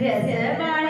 Diễn.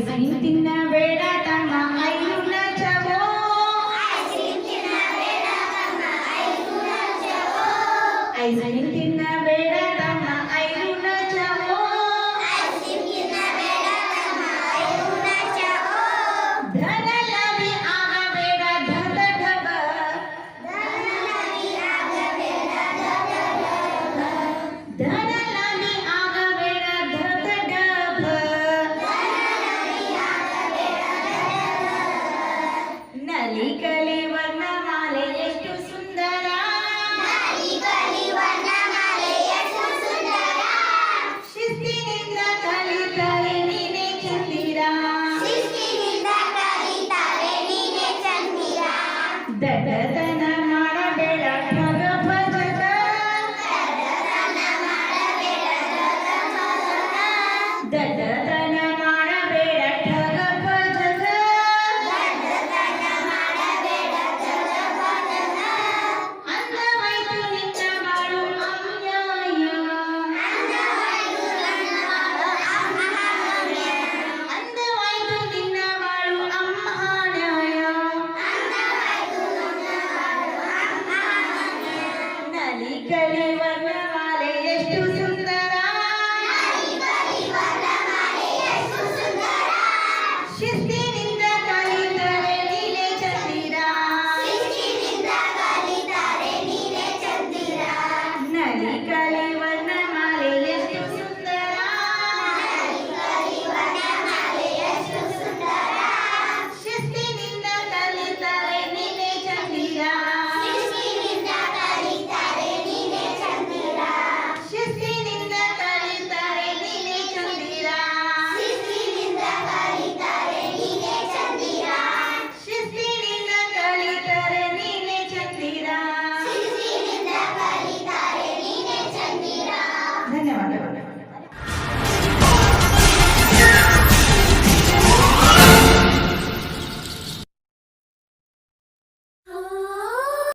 Ice cream తిన్న వేళ తమ ఐదు నచ్చవో ఐస్క్రీమ్ తిన్న వేళ తమ ఐదు నచ్చవో ధనలవి ఆగవేడ ధతడవ ధన